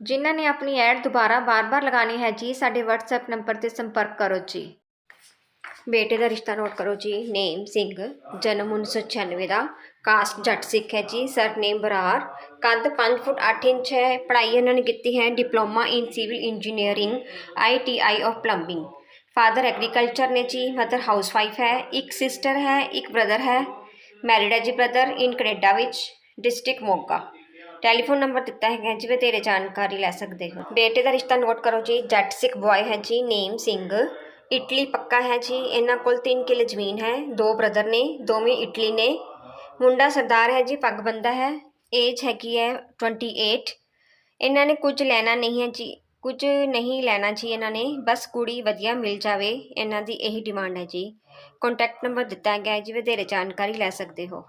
ਜਿਨ੍ਹਾਂ ਨੇ ਆਪਣੀ ਐਡ ਦੁਬਾਰਾ ਬਾਰ-ਬਾਰ ਲਗਾਣੀ ਹੈ ਜੀ, ਸਾਡੇ WhatsApp ਨੰਬਰ ਤੇ ਸੰਪਰਕ ਕਰੋ ਜੀ। ਬੇਟੇ ਦਾ ਰਿਸ਼ਤਾ ਨੋਟ ਕਰੋ ਜੀ, ਨੇਮ ਸਿੰਘ, ਜਨਮ 1996 ਦਾ, ਕਾਸਟ ਜੱਟ ਸਿੱਖ ਹੈ ਜੀ ਸਰਨੇਮ ਬਰਾਰ ਕੱਦ 5 ਫੁੱਟ 8 ਇੰਚ ਹੈ, ਪੜ੍ਹਾਈ ਇਹਨਾਂ ਨੇ ਕੀਤੀ ਹੈ diploma in civil engineering ITI of plumbing. Father agriculture ਨੇ ਜੀ ਮਦਰ ਹਾਊਸਵਾਈਫ ਹੈ, ਇੱਕ ਸਿਸਟਰ ਹੈ, ਇੱਕ ਬ੍ਰਦਰ ਹੈ ਮੈਰਿਡ ਹੈ ਜੀ ਬ੍ਰਦਰ ਇਨ ਕੈਨੇਡਾ ਵਿੱਚ ਡਿਸਟ੍ਰਿਕਟ ਮੋਗਾ। ਟੈਲੀਫੋਨ ਨੰਬਰ ਦਿੱਤਾ ਹੈਗਾ ਜੀ ਵੀ ਤੇਰੇ ਜਾਣਕਾਰੀ ਲੈ ਸਕਦੇ ਹੋ। ਬੇਟੇ ਦਾ ਰਿਸ਼ਤਾ ਨੋਟ ਕਰੋ ਜੀ, ਜੱਟ ਸਿੱਖ ਬॉय ਹੈ ਜੀ, ਨੇਮ ਸਿੰਘ। ਇਟਲੀ ਪੱਕਾ ਹੈ ਜੀ, ਇਹਨਾਂ ਕੋਲ 3 ਕਿੱਲੇ ਜ਼ਮੀਨ ਹੈ, ਦੋ ਬ੍ਰਦਰ ਨੇ, ਦੋਵੇਂ ਇਟਲੀ ਨੇ। ਮੁੰਡਾ ਸਰਦਾਰ ਹੈ ਜੀ, ਪੱਗ ਬੰਦਾ ਹੈ ਏਜ ਹੈਗੀ ਹੈ 28 ਇਹਨਾਂ ਨੇ ਕੁਝ ਲੈਣਾ ਨਹੀਂ ਹੈ ਜੀ, ਕੁਝ ਨਹੀਂ ਲੈਣਾ ਜੀ ਇਹਨਾਂ ਨੇ, ਬਸ ਕੁੜੀ ਵਧੀਆ ਮਿਲ ਜਾਵੇ, ਇਹਨਾਂ ਦੀ ਇਹੀ ਡਿਮਾਂਡ ਹੈ ਜੀ। ਕੰਟੈਕਟ ਨੰਬਰ ਦਿੱਤਾ ਗਿਆ ਹੈ ਜੀ ਵਧੇਰੇ ਜਾਣਕਾਰੀ ਲੈ ਸਕਦੇ ਹੋ।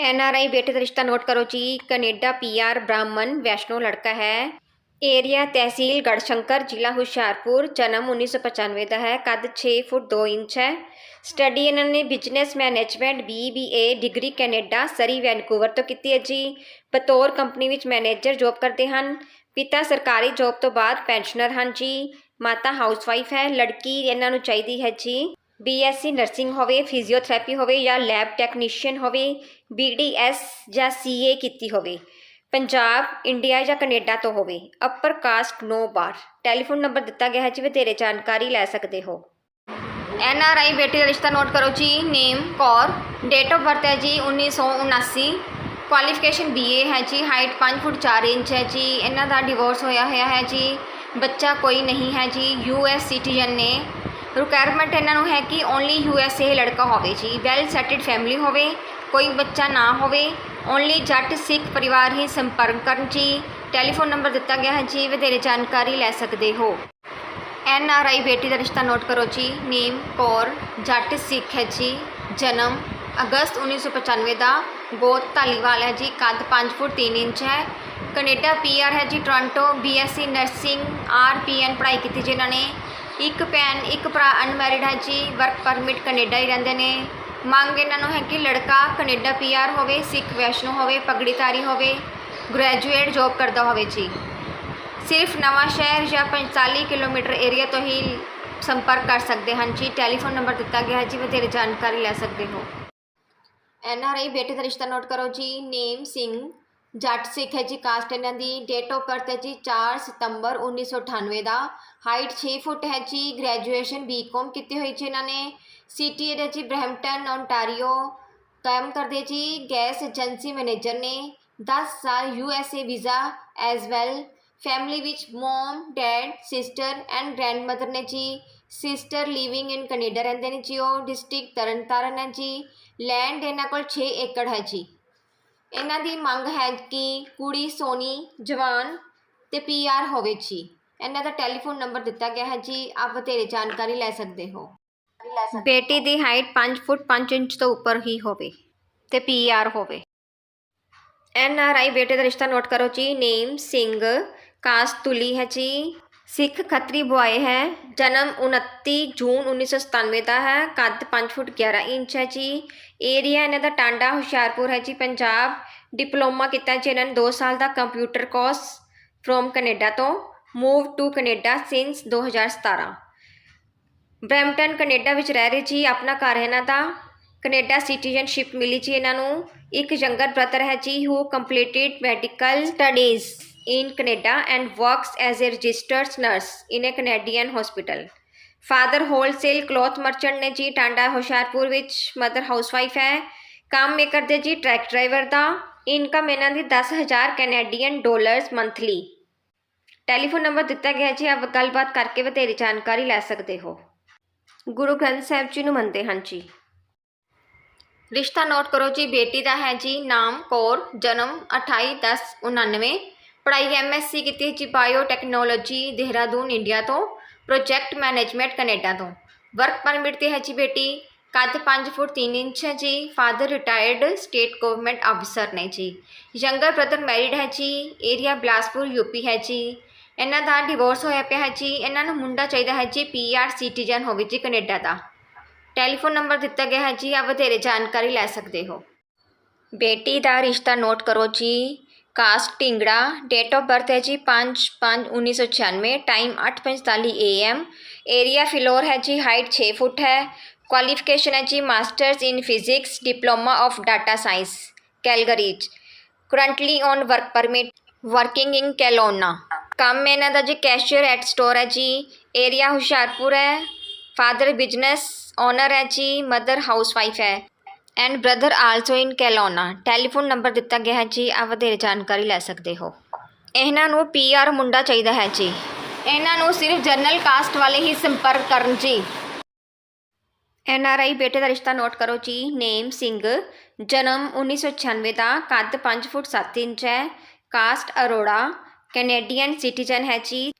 ਐਨ ਆਰ ਆਈ ਬੇਟੇ ਦਾ ਰਿਸ਼ਤਾ ਨੋਟ ਕਰੋ ਜੀ। ਕੈਨੇਡਾ ਪੀਆਰ ਬ੍ਰਾਹਮਣ ਵੈਸ਼ਨੋ ਲੜਕਾ ਹੈ। ਏਰੀਆ ਤਹਿਸੀਲ ਗੜਸ਼ੰਕਰ, ਜ਼ਿਲ੍ਹਾ ਹੁਸ਼ਿਆਰਪੁਰ, ਜਨਮ 1995 ਦਾ ਹੈ। ਕੱਦ 6 ਫੁੱਟ 2 ਇੰਚ ਹੈ। ਸਟੱਡੀ ਇਹਨਾਂ ਨੇ business management BBA degree Canada, Surrey, Vancouver ਤੋਂ ਕੀਤੀ ਹੈ ਜੀ। ਬਤੌਰ ਕੰਪਨੀ ਵਿੱਚ ਮੈਨੇਜਰ ਜੌਬ ਕਰਦੇ ਹਨ। ਪਿਤਾ ਸਰਕਾਰੀ ਜੌਬ ਤੋਂ ਬਾਅਦ ਪੈਨਸ਼ਨਰ ਹਨ ਜੀ। ਮਾਤਾ ਹਾਊਸਵਾਈਫ ਹੈ। ਲੜਕੀ ਇਹਨਾਂ ਨੂੰ ਚਾਹੀਦੀ ਹੈ ਜੀ। ਬੀਐਸਸੀ ਨਰਸਿੰਗ ਹੋਵੇ ਫਿਜ਼ੀਓਥੈਰੇਪੀ ਹੋਵੇ ਜਾਂ ਲੈਬ ਟੈਕਨੀਸ਼ੀਅਨ ਹੋਵੇ ਬੀਡੀਐਸ ਜਾਂ ਸੀਏ ਕੀਤੀ ਹੋਵੇ, ਪੰਜਾਬ ਇੰਡੀਆ ਜਾਂ ਕੈਨੇਡਾ ਤੋਂ ਹੋਵੇ upper caste no bar telephone number ਦਿੱਤਾ ਗਿਆ ਹੈ ਜੀ ਵਧੇਰੇ ਜਾਣਕਾਰੀ ਲੈ ਸਕਦੇ ਹੋ। ਐਨ ਆਰ ਆਈ ਬੇਟੀ ਦਾ ਰਿਸ਼ਤਾ ਨੋਟ ਕਰੋ ਜੀ name Kaur date of birth ਹੈ ਜੀ 1979 ਕੁਆਲੀਫਿਕੇਸ਼ਨ ਬੀਏ ਹੈ ਜੀ ਹਾਈਟ 5 ਫੁੱਟ 4 ਇੰਚ ਹੈ ਜੀ, ਇਹਨਾਂ ਦਾ ਡਿਵੋਰਸ ਹੋਇਆ ਹੋਇਆ ਹੈ ਜੀ, ਬੱਚਾ ਕੋਈ ਨਹੀਂ ਹੈ ਜੀ ਯੂ ਯੂਐਸ ਸਿਟੀਜ਼ਨ ਨੇ। ਰਿਕੁਆਇਰਮੈਂਟ ਇਹਨਾਂ ਨੂੰ ਹੈ ਕਿ ਓਨਲੀ ਯੂ ਐੱਸ ਏ ਲੜਕਾ ਹੋਵੇ ਜੀ ਵੈਲ ਸੈਟਲਡ ਫੈਮਿਲੀ ਹੋਵੇ, ਕੋਈ ਬੱਚਾ ਨਾ ਹੋਵੇ ਓਨਲੀ ਜੱਟ, ਸਿੱਖ ਪਰਿਵਾਰ ਹੀ ਸੰਪਰਕ ਕਰਨ ਜੀ ਟੈਲੀਫੋਨ ਨੰਬਰ ਦਿੱਤਾ ਗਿਆ ਹੈ ਜੀ, ਵਧੇਰੇ ਜਾਣਕਾਰੀ ਲੈ ਸਕਦੇ ਹੋ। ਐਨ ਆਰ ਆਈ ਬੇਟੀ ਦਾ ਰਿਸ਼ਤਾ ਨੋਟ ਕਰੋ ਜੀ ਨੇਮ ਕੌਰ, ਜੱਟ, ਸਿੱਖ ਹੈ ਜੀ, ਜਨਮ ਅਗਸਤ 1995 ਦਾ, ਗੋਤ ਧਾਲੀਵਾਲ ਹੈ ਜੀ ਕੱਦ 5 ਫੁੱਟ 3 ਇੰਚ ਹੈ। ਕੈਨੇਡਾ ਪੀਆਰ ਹੈ ਜੀ ਟੋਰਾਂਟੋ ਬੀਐਸਸੀ ਨਰਸਿੰਗ ਆਰਪੀਐਨ ਪੜ੍ਹਾਈ ਕੀਤੀ ਜੀ ਇਹਨਾਂ ਨੇ। ਇੱਕ ਭੈਣ, ਇੱਕ ਭਰਾ ਅਨਮੈਰਿਡ ਹੈ ਜੀ ਵਰਕ ਪਰਮਿਟ ਕੈਨੇਡਾ ਹੀ ਰਹਿੰਦੇ ਨੇ। ਮੰਗ ਇਹਨਾਂ ਨੂੰ ਹੈ ਕਿ ਲੜਕਾ ਕੈਨੇਡਾ ਪੀਆਰ ਹੋਵੇ, ਸਿੱਖ ਵੈਸ਼ਨੋ ਹੋਵੇ, ਪਗੜੀਧਾਰੀ ਹੋਵੇ ਗ੍ਰੈਜੂਏਟ ਜੌਬ ਕਰਦਾ ਹੋਵੇ ਜੀ। ਸਿਰਫ ਨਵਾਂ ਸ਼ਹਿਰ ਜਾਂ 45 ਕਿਲੋਮੀਟਰ ਏਰੀਆ ਤੋਂ ਹੀ ਸੰਪਰਕ ਕਰ ਸਕਦੇ ਹਨ ਜੀ। ਟੈਲੀਫੋਨ ਨੰਬਰ ਦਿੱਤਾ ਗਿਆ ਹੈ ਜੀ, ਵਧੇਰੇ ਜਾਣਕਾਰੀ ਲੈ ਸਕਦੇ ਹੋ। ਐਨ ਆਰ ਆਈ ਬੇਟੇ ਦਾ ਰਿਸ਼ਤਾ ਨੋਟ ਕਰੋ ਜੀ। ਨੇਮ ਸਿੰਘ ਜੱਟ ਸਿੱਖ ਹੈ ਜੀ, ਕਾਸਟ ਇਹਨਾਂ ਦੀ ਡੇਟ ਆਫ ਬਰਥ ਹੈ ਜੀ 4 ਸਤੰਬਰ 1998 ਦਾ। ਹਾਈਟ 6 ਫੁੱਟ ਹੈ ਜੀ ਗ੍ਰੈਜੂਏਸ਼ਨ ਬੀਕਾਮ ਕੀਤੀ ਹੋਈ ਜੀ ਇਹਨਾਂ ਨੇ। ਸਿਟੀ ਹੈ ਜੀ ਬ੍ਰੈਂਪਟਨ ਓਨਟਾਰੀਓ ਕੰਮ ਕਰਦੇ ਜੀ, ਗੈਸ ਏਜੰਸੀ ਮੈਨੇਜਰ ਨੇ। 10 ਸਾਲ USA visa as well family ਵਿੱਚ mum dad sister and grandmother ਨੇ ਜੀ। ਸਿਸਟਰ ਲਿਵਿੰਗ ਇਨ ਕੈਨੇਡਾ ਰਹਿੰਦੇ ਨੇ ਜੀ ਉਹ। ਡਿਸਟ੍ਰਿਕਟ ਤਰਨਤਾਰਨ ਹੈ ਜੀ। ਲੈਂਡ ਇਹਨਾਂ ਕੋਲ 6 ਏਕੜ ਹੈ ਜੀ। ਇਹਨਾਂ ਦੀ ਮੰਗ ਹੈ ਕਿ ਕੁੜੀ ਸੋਨੀ, ਜਵਾਨ ਤੇ ਪੀਆਰ ਹੋਵੇ ਜੀ। ਇਹਨਾਂ ਦਾ ਟੈਲੀਫੋਨ ਨੰਬਰ ਦਿੱਤਾ ਗਿਆ ਹੈ ਜੀ। ਆਪ ਵਧੇਰੇ ਜਾਣਕਾਰੀ ਲੈ ਸਕਦੇ ਹੋ। ਬੇਟੀ ਦੀ ਹਾਈਟ 5 ਫੁੱਟ 5 ਇੰਚ ਤੋਂ ਉੱਪਰ ਹੀ ਹੋਵੇ ਤੇ ਪੀਆਰ ਹੋਵੇ। ਐਨ ਆਰ ਆਈ ਬੇਟੇ ਦਾ ਰਿਸ਼ਤਾ ਨੋਟ ਕਰੋ ਜੀ। ਨੇਮ ਸਿੰਘ ਕਾਸਟ ਤੁਲੀ ਹੈ ਜੀ। ਸਿੱਖ ਖੱਤਰੀ ਬੁਆਏ ਹੈ। ਜਨਮ 29 ਜੂਨ 1997 ਦਾ ਹੈ। ਕੱਦ 5 ਫੁੱਟ 11 ਇੰਚ ਹੈ ਜੀ। ਏਰੀਆ ਇਹਨਾਂ ਦਾ ਟਾਂਡਾ, ਹੁਸ਼ਿਆਰਪੁਰ ਹੈ ਜੀ, ਪੰਜਾਬ। ਡਿਪਲੋਮਾ ਕੀਤਾ ਜੀ ਇਹਨਾਂ ਨੇ 2 ਸਾਲ ਦਾ ਕੰਪਿਊਟਰ ਕੋਰਸ ਫਰੋਮ ਕੈਨੇਡਾ ਤੋਂ। Move to Canada since 2017 Brampton, Canada ਵਿੱਚ ਰਹਿ ਰਹੇ ਜੀ। ਆਪਣਾ ਘਰ ਹੈ ਇਹਨਾਂ ਦਾ। ਕੈਨੇਡਾ ਸਿਟੀਜ਼ਨਸ਼ਿਪ ਮਿਲੀ ਜੀ ਇਹਨਾਂ ਨੂੰ। ਇੱਕ ਯੰਗਰ ਬ੍ਰਦਰ ਹੈ ਜੀ who completed medical studies in Canada and works as a registered nurse in a Canadian hospital. Father wholesale cloth merchant ਨੇ ਜੀ ਟਾਂਡਾ ਹੁਸ਼ਿਆਰਪੁਰ ਵਿੱਚ ਮਦਰ ਹਾਊਸਵਾਈਫ ਹੈ। ਕੰਮ ਇਹ ਕਰਦੇ ਜੀ ਟਰੱਕ ਡਰਾਈਵਰ ਦਾ। ਇਨਕਮ ਇਹਨਾਂ ਦੀ 10000 Canadian dollars monthly telephone number ਦਿੱਤਾ ਗਿਆ ਜੀ, ਆਪ ਗੱਲਬਾਤ ਕਰਕੇ ਵਧੇਰੇ ਜਾਣਕਾਰੀ ਲੈ ਸਕਦੇ ਹੋ। ਗੁਰੂ ਗ੍ਰੰਥ ਸਾਹਿਬ ਜੀ ਨੂੰ ਮੰਨਦੇ ਹਨ ਜੀ। ਰਿਸ਼ਤਾ ਨੋਟ ਕਰੋ ਜੀ, ਬੇਟੀ ਦਾ ਹੈ ਜੀ, ਨਾਮ, ਕੌਰ, ਜਨਮ 28 10 99 ਪੜ੍ਹਾਈ ਐਮਐਸਸੀ ਕੀਤੀ ਹੈ ਜੀ ਬਾਇਓ ਟੈਕਨੋਲੋਜੀ ਦੇਹਰਾਦੂਨ, ਇੰਡੀਆ ਤੋਂ, ਪ੍ਰੋਜੈਕਟ ਮੈਨੇਜਮੈਂਟ ਕੈਨੇਡਾ ਤੋਂ। ਵਰਕ ਪਰਮਿਟ ਤੇ ਹੈ ਜੀ ਬੇਟੀ, ਕੱਦ 5 ਫੁੱਟ 3 ਇੰਚ ਹੈ ਜੀ, ਫਾਦਰ ਰਿਟਾਇਰਡ ਸਟੇਟ ਗਵਰਨਮੈਂਟ ਅਫਸਰ ਨੇ ਜੀ। ਯੰਗਰ ਬ੍ਰਦਰ ਮੈਰਿਡ ਹੈ ਜੀ, ਏਰੀਆ ਬਿਲਾਸਪੁਰ, ਯੂਪੀ ਹੈ ਜੀ। ਇਹਨਾਂ ਦਾ ਡਿਵੋਰਸ ਹੋਇਆ ਪਿਆ ਹੈ ਜੀ, ਇਹਨਾਂ ਨੂੰ ਮੁੰਡਾ ਚਾਹੀਦਾ ਹੈ ਜੀ ਪੀਆਰ ਸਿਟੀਜ਼ਨ ਹੋਵੇ ਜੀ ਕੈਨੇਡਾ ਦਾ। ਟੈਲੀਫੋਨ ਨੰਬਰ ਦਿੱਤਾ ਗਿਆ ਹੈ ਜੀ ਆ ਵਧੇਰੇ ਜਾਣਕਾਰੀ ਲੈ ਸਕਦੇ ਹੋ। ਬੇਟੀ ਦਾ ਰਿਸ਼ਤਾ ਨੋਟ ਕਰੋ ਜੀ caste Dhingra date of birth ਹੈ ਜੀ 5 5 1996 ਟਾਈਮ 8:45 ਏਐਮ ਏਰੀਆ ਫਿਲੋਰ ਹੈ ਜੀ ਹਾਈਟ 6 ਫੁੱਟ ਹੈ ਕੁਆਲੀਫਿਕੇਸ਼ਨ ਹੈ ਜੀ masters in physics diploma of data science Calgary's currently on work permit working in Kelowna ਕੰਮ ਇਹਨਾਂ ਦਾ ਜੀ ਕੈਸ਼ੀਅਰ ਐਟ ਸਟੋਰ ਹੈ ਜੀ ਏਰੀਆ ਹੁਸ਼ਿਆਰਪੁਰ ਹੈ ਫਾਦਰ ਬਿਜ਼ਨਸ ਓਨਰ ਹੈ ਜੀ ਮਦਰ ਹਾਊਸਵਾਈਫ ਹੈ and brother also in Kelowna. Telephone number ਦਿੱਤਾ ਗਿਆ ਹੈ ਜੀ ਆ ਵਧੇਰੇ ਜਾਣਕਾਰੀ ਲੈ ਸਕਦੇ ਹੋ। ਇਹਨਾਂ ਨੂੰ ਪੀਆਰ ਮੁੰਡਾ ਚਾਹੀਦਾ ਹੈ ਜੀ। ਇਹਨਾਂ ਨੂੰ ਸਿਰਫ ਜਨਰਲ ਕਾਸਟ ਵਾਲੇ ਹੀ ਸੰਪਰਕ ਕਰਨ ਜੀ। ਐਨ ਆਰ ਆਈ ਬੇਟੇ ਦਾ ਰਿਸ਼ਤਾ ਨੋਟ ਕਰੋ ਜੀ। ਨੇਮ ਸਿੰਘ, ਜਨਮ 1996 ਦਾ ਕੱਦ 5 ਫੁੱਟ 7 ਇੰਚ ਹੈ, ਕਾਸਟ ਅਰੋੜਾ, ਕੈਨੇਡੀਅਨ ਸਿਟੀਜ਼ਨ ਹੈ ਜੀ।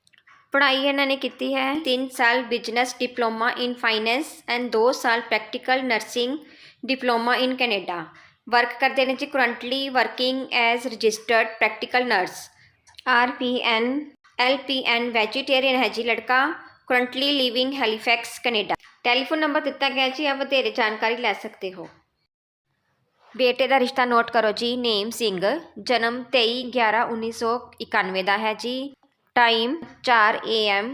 ਪੜ੍ਹਾਈ ਇਹਨਾਂ ਨੇ ਕੀਤੀ ਹੈ 3 ਸਾਲ business diploma in finance and 2 ਸਾਲ practical nursing diploma in Canada work ਕਰਦੇ ਨੇ ਜੀ currently working as registered practical nurse R P N L P N vegetarian ਹੈ ਜੀ ਲੜਕਾ currently living Halifax Canada telephone number ਦਿੱਤਾ ਗਿਆ ਜੀ ਆ ਵਧੇਰੇ ਜਾਣਕਾਰੀ ਲੈ ਸਕਦੇ ਹੋ ਬੇਟੇ ਦਾ ਰਿਸ਼ਤਾ ਨੋਟ ਕਰੋ ਜੀ ਨੇਮ ਸਿੰਘ ਜਨਮ 23 11 1991 ਦਾ ਹੈ ਜੀ ਟਾਈਮ 4 ਏਐਮ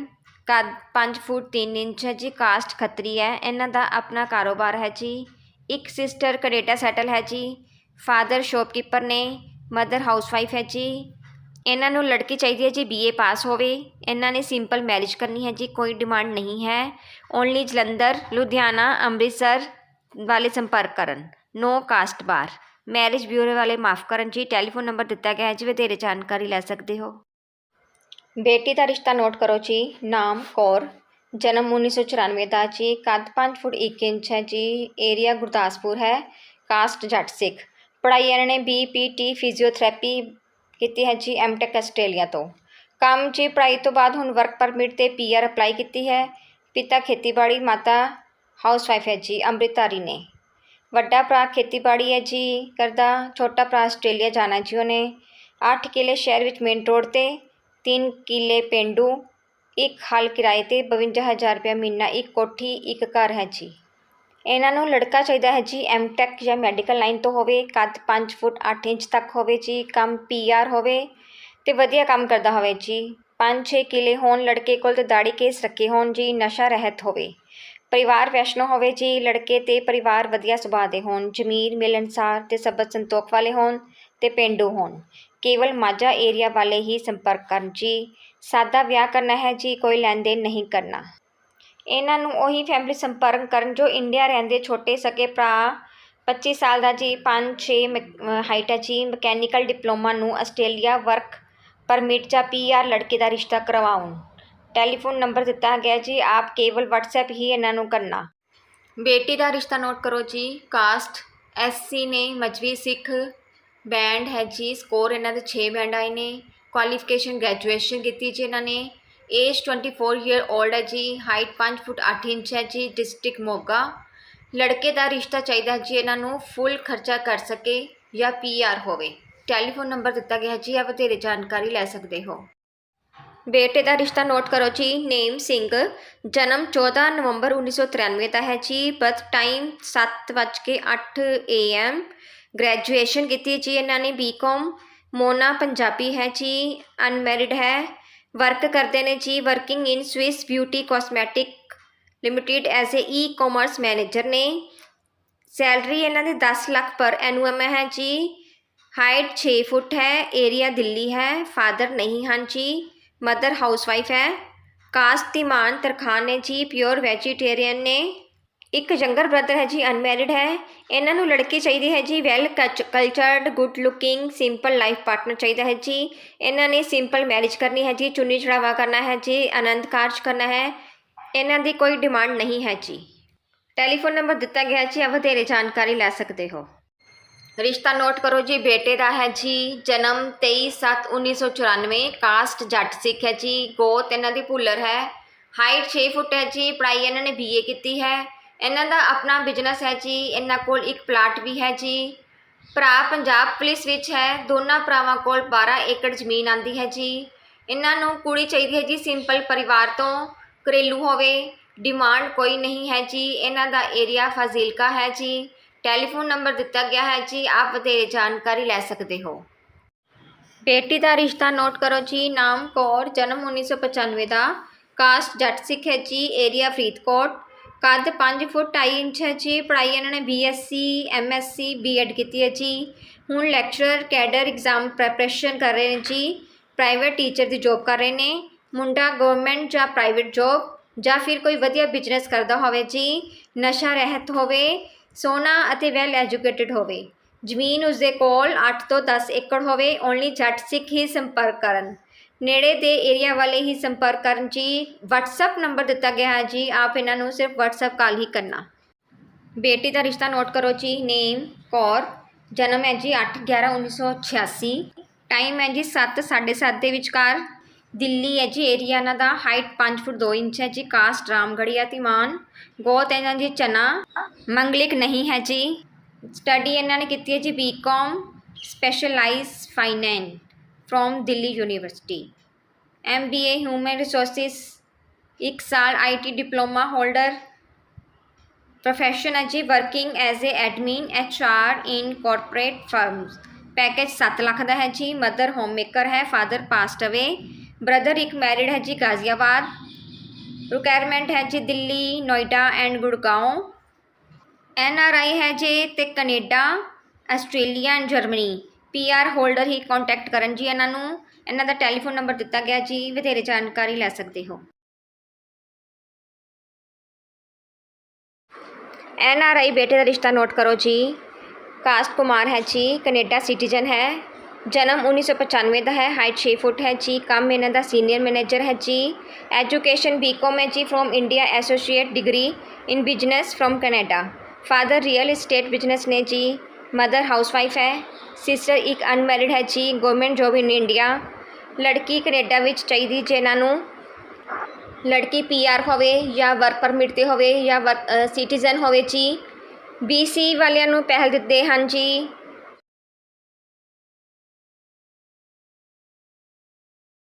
ਕੱਦ ਪੰਜ ਫੁੱਟ ਤਿੰਨ ਇੰਚ ਹੈ ਜੀ, ਕਾਸਟ ਖੱਤਰੀ ਹੈ। ਇਹਨਾਂ ਦਾ ਆਪਣਾ ਕਾਰੋਬਾਰ ਹੈ ਜੀ। ਇੱਕ ਸਿਸਟਰ ਕੈਨੇਡਾ ਸੈਟਲ ਹੈ ਜੀ। ਫਾਦਰ ਸ਼ੋਪਕੀਪਰ ਨੇ ਮਦਰ ਹਾਊਸਵਾਈਫ ਹੈ ਜੀ। ਇਹਨਾਂ ਨੂੰ ਲੜਕੀ ਚਾਹੀਦੀ ਹੈ ਜੀ ਬੀਏ ਪਾਸ ਹੋਵੇ। ਇਹਨਾਂ ਨੇ ਸਿੰਪਲ ਮੈਰਿਜ ਕਰਨੀ ਹੈ ਜੀ, ਕੋਈ ਡਿਮਾਂਡ ਨਹੀਂ ਹੈ। ਓਨਲੀ ਜਲੰਧਰ, ਲੁਧਿਆਣਾ, ਅੰਮ੍ਰਿਤਸਰ ਵਾਲੇ ਸੰਪਰਕ ਕਰਨ। No caste bar marriage bureau ਵਾਲੇ ਮਾਫ ਕਰਨ ਜੀ। ਟੈਲੀਫੋਨ ਨੰਬਰ ਦਿੱਤਾ ਗਿਆ ਹੈ ਜੀ, ਵਧੇਰੇ ਜਾਣਕਾਰੀ ਲੈ ਸਕਦੇ ਹੋ। ਬੇਟੀ ਦਾ ਰਿਸ਼ਤਾ ਨੋਟ ਕਰੋ ਜੀ ਨਾਮ ਕੌਰ ਜਨਮ 1994 ਦਾ ਜੀ ਕੱਦ 5 ਫੁੱਟ 1 ਇੰਚ ਹੈ ਜੀ ਏਰੀਆ ਗੁਰਦਾਸਪੁਰ ਹੈ ਕਾਸਟ ਜੱਟ ਸਿੱਖ ਪੜ੍ਹਾਈ ਇਹਨਾਂ ਨੇ ਬੀਪੀਟੀ ਫਿਜ਼ੀਓਥੈਰੇਪੀ ਕੀਤੀ ਹੈ ਜੀ ਐਮਟੈਕ ਆਸਟ੍ਰੇਲੀਆ ਤੋਂ ਕੰਮ ਜੀ ਪੜ੍ਹਾਈ ਤੋਂ ਬਾਅਦ ਹੁਣ ਵਰਕ ਪਰਮਿਟ ਤੇ ਪੀਆਰ ਅਪਲਾਈ ਕੀਤੀ ਹੈ ਪਿਤਾ ਖੇਤੀਬਾੜੀ ਮਾਤਾ ਹਾਊਸਵਾਈਫ ਹੈ ਜੀ ਅੰਮ੍ਰਿਤਧਾਰੀ ਨੇ ਵੱਡਾ ਭਰਾ ਖੇਤੀਬਾੜੀ ਹੈ ਜੀ ਕਰਦਾ ਛੋਟਾ ਭਰਾ ਆਸਟ੍ਰੇਲੀਆ ਜਾਣਾ ਜੀ ਉਹਨੇ 8 ਕਿੱਲੇ ਸ਼ਹਿਰ ਵਿੱਚ ਮੇਨ ਰੋਡ ਤੇ ਤਿੰਨ ਕਿੱਲੇ ਪਿੰਡੂ, ਇੱਕ ਹਲ ਕਿਰਾਏ ਤੇ 52000 ਰੁਪਏ ਮਹੀਨਾ, ਇੱਕ ਕੋਠੀ, ਇੱਕ ਘਰ ਹੈ ਜੀ। ਇਹਨਾਂ ਨੂੰ ਲੜਕਾ ਚਾਹੀਦਾ ਹੈ ਜੀ ਐਮਟੈਕ ਜਾਂ ਮੈਡੀਕਲ ਲਾਈਨ ਤੋਂ ਹੋਵੇ, ਕੱਦ 5 ਫੁੱਟ 8 ਇੰਚ ਤੱਕ ਹੋਵੇ ਜੀ, ਕੰਮ ਪੀਆਰ ਹੋਵੇ ਤੇ ਵਧੀਆ ਕੰਮ ਕਰਦਾ ਹੋਵੇ ਜੀ। 5-6 ਕਿਲੇ ਹੋਣ ਲੜਕੇ ਕੋਲ ਤੇ ਦਾੜੀ ਕੇਸ ਰੱਖੇ ਹੋਣ ਜੀ, ਨਸ਼ਾ ਰਹਿਤ ਹੋਵੇ। ਪਰਿਵਾਰ ਵੈਸ਼ਨੋ ਹੋਵੇ ਜੀ, ਲੜਕੇ ਤੇ ਪਰਿਵਾਰ ਵਧੀਆ ਸੁਭਾਅ ਦੇ ਹੋਣ ਜ਼ਮੀਰ ਮਿਲਣਸਾਰ ਤੇ ਸਬਤ ਸੰਤੋਖ ਵਾਲੇ ਹੋਣ ਤੇ ਪਿੰਡੂ ਹੋਣ। ਕੇਵਲ ਮਾਝਾ ਏਰੀਆ ਵਾਲੇ ਹੀ ਸੰਪਰਕ ਕਰਨ। ਜੀ, ਸਾਦਾ ਵਿਆਹ ਕਰਨਾ ਹੈ। ਜੀ, ਕੋਈ ਲੈਣ ਦੇਣ ਨਹੀਂ ਕਰਨਾ। ਇਹਨਾਂ ਨੂੰ ਉਹੀ ਫੈਮਿਲੀ ਸੰਪਰਕ ਕਰਨ ਜੋ ਇੰਡੀਆ ਰਹਿੰਦੇ ਛੋਟੇ ਸਕੇ ਭਰਾ। 25 ਸਾਲ ਦਾ ਜੀ 5-6 ਹਾਈਟ ਹੈ ਜੀ। ਮਕੈਨੀਕਲ ਡਿਪਲੋਮਾ ਨੂੰ ਆਸਟ੍ਰੇਲੀਆ ਵਰਕ ਪਰਮਿਟ ਜਾਂ ਪੀਆਰ ਲੜਕੇ ਦਾ ਰਿਸ਼ਤਾ ਕਰਵਾਉਣ। ਟੈਲੀਫੋਨ ਨੰਬਰ ਦਿੱਤਾ ਗਿਆ ਜੀ। ਆਪ ਕੇਵਲ WhatsApp ਹੀ ਇਹਨਾਂ ਨੂੰ ਕਰਨਾ। ਬੇਟੀ ਦਾ ਰਿਸ਼ਤਾ ਨੋਟ ਕਰੋ ਜੀ। ਕਾਸਟ ਐਸਸੀ ਨੇ ਮਜਵੀ ਸਿੱਖ ਬੈਂਡ ਹੈ ਜੀ ਸਕੋਰ ਇਹਨਾਂ ਦੇ 6 ਬੈਂਡ ਆਏ ਨੇ ਕੁਆਲੀਫਿਕੇਸ਼ਨ ਗ੍ਰੈਜੂਏਸ਼ਨ ਕੀਤੀ ਜੀ ਇਹਨਾਂ ਨੇ ਏਜ 24 ਈਅਰ 올ਡ ਹੈ ਜੀ ਹਾਈਟ 5 ਫੁੱਟ 8 ਇੰਚ ਹੈ ਜੀ ਡਿਸਟ੍ਰਿਕਟ ਮੋਗਾ। ਲੜਕੇ ਦਾ ਰਿਸ਼ਤਾ ਚਾਹੀਦਾ ਜੀ ਇਹਨਾਂ ਨੂੰ ਫੁੱਲ ਖਰਚਾ ਕਰ ਸਕੇ ਜਾਂ ਪੀਆਰ ਹੋਵੇ। ਟੈਲੀਫੋਨ ਨੰਬਰ ਦਿੱਤਾ ਗਿਆ ਜੀ ਆ ਵਧੇਰੇ ਜਾਣਕਾਰੀ ਲੈ ਸਕਦੇ ਹੋ। ਬੇਟੇ ਦਾ ਰਿਸ਼ਤਾ ਨੋਟ ਕਰੋ ਜੀ, ਨੇਮ ਸਿੰਘ, ਜਨਮ 14 ਨਵੰਬਰ 1993 ਦਾ ਹੈ ਜੀ ਬਰਥ ਟਾਈਮ 7:08 ਏਐਮ ਗ੍ਰੈਜੂਏਸ਼ਨ ਕੀਤੀ ਜੀ ਇਹਨਾਂ ਨੇ ਬੀਕਾਮ ਮੋਨਾ ਪੰਜਾਬੀ ਹੈ ਜੀ ਅਨਮੈਰਿਡ ਹੈ ਵਰਕ ਕਰਦੇ ਨੇ ਜੀ working in Swiss beauty cosmetic limited as a e commerce manager ਨੇ। ਸੈਲਰੀ ਇਹਨਾਂ ਦੀ 10 ਲੱਖ ਪਰ ਐਨੂਅਮ ਹੈ ਜੀ ਹਾਈਟ 6 ਫੁੱਟ ਹੈ ਏਰੀਆ ਦਿੱਲੀ ਹੈ ਫਾਦਰ ਨਹੀਂ ਹਨ ਜੀ ਮਦਰ ਹਾਊਸਵਾਈਫ ਹੈ। ਕਾਸਟ ਦੀ ਮਾਨ ਤਰਖਾਨ ਨੇ ਜੀ ਪਿਓਰ ਵੈਜੀਟੇਰੀਅਨ ਨੇ। ਇੱਕ ਯੰਗਰ ਬ੍ਰਦਰ ਹੈ ਜੀ ਅਨਮੈਰਿਡ ਹੈ। ਇਹਨਾਂ ਨੂੰ ਲੜਕੀ ਚਾਹੀਦੀ ਹੈ ਜੀ well cultured good looking simple life partner ਚਾਹੀਦਾ ਹੈ ਜੀ। ਇਹਨਾਂ ਨੇ ਸਿੰਪਲ ਮੈਰਿਜ ਕਰਨੀ ਹੈ ਜੀ, ਚੁੰਨੀ ਚੜਾਵਾ ਕਰਨਾ ਹੈ ਜੀ, ਆਨੰਦ ਕਾਰਜ ਕਰਨਾ ਹੈ। ਇਹਨਾਂ ਦੀ ਕੋਈ ਡਿਮਾਂਡ ਨਹੀਂ ਹੈ ਜੀ। ਟੈਲੀਫੋਨ ਨੰਬਰ ਦਿੱਤਾ ਗਿਆ ਜੀ ਆ ਵਧੇਰੇ ਜਾਣਕਾਰੀ ਲੈ ਸਕਦੇ ਹੋ। ਰਿਸ਼ਤਾ ਨੋਟ ਕਰੋ ਜੀ, ਬੇਟੇ ਦਾ ਹੈ ਜੀ, ਜਨਮ 23/7/1994 ਕਾਸਟ ਜੱਟ ਸਿੱਖ ਹੈ ਜੀ, ਗੋਤ ਇਹਨਾਂ ਦੀ ਭੁੱਲਰ ਹੈ। ਹਾਈਟ 6 ਫੁੱਟ ਹੈ ਜੀ, ਪੜ੍ਹਾਈ ਇਹਨਾਂ ਨੇ ਬੀਏ ਕੀਤੀ ਹੈ। ਇਹਨਾਂ ਦਾ ਆਪਣਾ ਬਿਜ਼ਨਸ ਹੈ ਜੀ, ਇਹਨਾਂ ਕੋਲ ਇੱਕ ਪਲਾਟ ਵੀ ਹੈ ਜੀ। ਭਰਾ ਪੰਜਾਬ ਪੁਲਿਸ ਵਿੱਚ ਹੈ, ਦੋਨਾਂ ਭਰਾਵਾਂ ਕੋਲ 12 ਏਕੜ ਜ਼ਮੀਨ ਆਂਦੀ ਹੈ ਜੀ। ਇਹਨਾਂ ਨੂੰ ਕੁੜੀ ਚਾਹੀਦੀ ਹੈ ਜੀ ਸਿੰਪਲ ਪਰਿਵਾਰ ਤੋਂ, ਘਰੇਲੂ ਹੋਵੇ ਡਿਮਾਂਡ ਕੋਈ ਨਹੀਂ ਹੈ ਜੀ। ਇਹਨਾਂ ਦਾ ਏਰੀਆ ਫਾਜ਼ਿਲਕਾ ਹੈ ਜੀ। ਟੈਲੀਫੋਨ ਨੰਬਰ ਦਿੱਤਾ ਗਿਆ ਹੈ ਜੀ, ਆਪ ਵਧੇਰੇ ਜਾਣਕਾਰੀ ਲੈ ਸਕਦੇ ਹੋ। ਬੇਟੀ ਦਾ ਰਿਸ਼ਤਾ ਨੋਟ ਕਰੋ ਜੀ, ਨਾਮ ਕੌਰ, ਜਨਮ 1995 ਦਾ ਕਾਸਟ ਜੱਟ ਸਿੱਖ ਹੈ ਜੀ ਏਰੀਆ ਫਰੀਦਕੋਟ। ਕੱਦ 5 ਫੁੱਟ 2 ਇੰਚ ਹੈ ਜੀ। ਪੜ੍ਹਾਈ ਇਹਨਾਂ ਨੇ ਬੀਐਸਸੀ ਐਮਐਸਸੀ ਬੀਐਡ ਕੀਤੀ ਹੈ ਜੀ। ਹੁਣ ਲੈਕਚਰਰ ਕੈਡਰ ਐਗਜ਼ਾਮ ਪ੍ਰੈਪਰੇਸ਼ਨ ਕਰ ਰਹੇ ਨੇ ਜੀ। ਪ੍ਰਾਈਵੇਟ ਟੀਚਰ ਦੀ ਜੌਬ ਕਰ ਰਹੇ ਨੇ। ਮੁੰਡਾ ਗਵਰਨਮੈਂਟ ਜਾਂ ਪ੍ਰਾਈਵੇਟ ਜੌਬ ਜਾਂ ਫਿਰ ਕੋਈ ਵਧੀਆ ਬਿਜ਼ਨਸ ਕਰਦਾ ਹੋਵੇ ਜੀ। ਨਸ਼ਾ ਰਹਿਤ ਹੋਵੇ ਸੋਨਾ ਅਤੇ ਵੈਲ ਐਜੂਕੇਟਿਡ ਹੋਵੇ। ਜ਼ਮੀਨ ਉਸਦੇ ਕੋਲ 8 ਤੋਂ 10 ਏਕੜ ਹੋਵੇ। ਓਨਲੀ ਜੱਟ ਸਿੱਖ ਹੀ ਸੰਪਰਕ ਕਰਨ। ਨੇੜੇ ਦੇ ਏਰੀਆ ਵਾਲੇ ਹੀ ਸੰਪਰਕ ਕਰਨ ਜੀ। WhatsApp ਨੰਬਰ ਦਿੱਤਾ ਗਿਆ ਹੈ ਜੀ। ਆਪ ਇਹਨਾਂ ਨੂੰ ਸਿਰਫ WhatsApp ਕਾਲ ਹੀ ਕਰਨਾ। ਬੇਟੀ ਦਾ ਰਿਸ਼ਤਾ ਨੋਟ ਕਰੋ ਜੀ। ਨੇਮ ਕੌਰ, ਜਨਮ ਹੈ ਜੀ 8 11 1986 ਟਾਈਮ ਹੈ ਜੀ 7 7:30 ਦੇ ਵਿਚਕਾਰ। ਦਿੱਲੀ ਹੈ ਜੀ ਏਰੀਆ ਇਹਨਾਂ ਦਾ ਹਾਈਟ 5 ਫੁੱਟ 2 ਇੰਚ ਹੈ ਜੀ। ਕਾਸਟ ਰਾਮਗੜੀਆ ਤਿਮਾਨ ਗੋਤ ਇਹਨਾਂ ਜੀ ਚਨਾ। ਮੰਗਲਿਕ ਨਹੀਂ ਹੈ ਜੀ। ਸਟੱਡੀ ਇਹਨਾਂ ਨੇ ਕੀਤੀ ਹੈ ਜੀ BCom specialise finance from Delhi university MBA human resources ਇੱਕ ਸਾਲ ਆਈਟੀ ਡਿਪਲੋਮਾ ਹੋਲਡਰ ਪ੍ਰੋਫੈਸ਼ਨ ਹੈ ਜੀ working as a admin HR in corporate firms package 7 lakh ਦਾ ਹੈ ਜੀ ਮਦਰ ਹੋਮ ਮੇਕਰ ਹੈ ਫਾਦਰ ਪਾਸਟ ਅਵੇ ਬ੍ਰਦਰ ਇੱਕ ਮੈਰਿਡ ਹੈ ਜੀ ਗਾਜ਼ੀਆਬਾਦ ਰਿਕੁਆਇਰਮੈਂਟ ਹੈ ਜੀ Delhi Noida and Gurgaon N R I ਹੈ ਜੀ ਤੇ Canada Australia and Germany P R holder he contact ਕਰਨ ਜੀ, ਇਹਨਾਂ ਨੂੰ, ਇਹਨਾਂ ਦਾ ਟੈਲੀਫੋਨ ਨੰਬਰ ਦਿੱਤਾ ਗਿਆ ਜੀ, ਵਧੇਰੇ ਜਾਣਕਾਰੀ ਲੈ ਸਕਦੇ ਹੋ। ਐਨ ਆਰ ਆਈ ਬੇਟੇ ਦਾ ਰਿਸ਼ਤਾ ਨੋਟ ਕਰੋ ਜੀ। ਕਾਸਟ ਕੁਮਾਰ ਹੈ ਜੀ, ਕੈਨੇਡਾ ਸਿਟੀਜ਼ਨ ਹੈ। ਜਨਮ 1995 ਦਾ ਹੈ, ਹਾਈਟ 6 ਫੁੱਟ ਹੈ ਜੀ। ਕੰਮ ਇਹਨਾਂ ਦਾ ਸੀਨੀਅਰ ਮੈਨੇਜਰ ਹੈ ਜੀ। ਐਜੂਕੇਸ਼ਨ ਬੀਕਾਮ ਹੈ ਜੀ from India associate degree in business from Canada father real estate business ਨੇ ਜੀ। ਮਦਰ ਹਾਊਸਵਾਈਫ ਹੈ। ਸਿਸਟਰ, ਇੱਕ ਅਨਮੈਰਿਡ ਹੈ ਜੀ। Government job in India. ਲੜਕੀ ਕੈਨੇਡਾ ਵਿੱਚ ਚਾਹੀਦੀ ਜੇ ਨੂੰ ਲੜਕੀ ਪੀਆਰ ਹੋਵੇ ਜਾਂ ਵਰਕ ਪਰਮਿਟ ਤੇ ਹੋਵੇ ਜਾਂ ਸਿਟੀਜ਼ਨ ਹੋਵੇ ਜੀ। ਬੀਸੀ ਵਾਲਿਆਂ ਨੂੰ ਪਹਿਲ ਦਿੱਤੇ ਹਨ ਜੀ।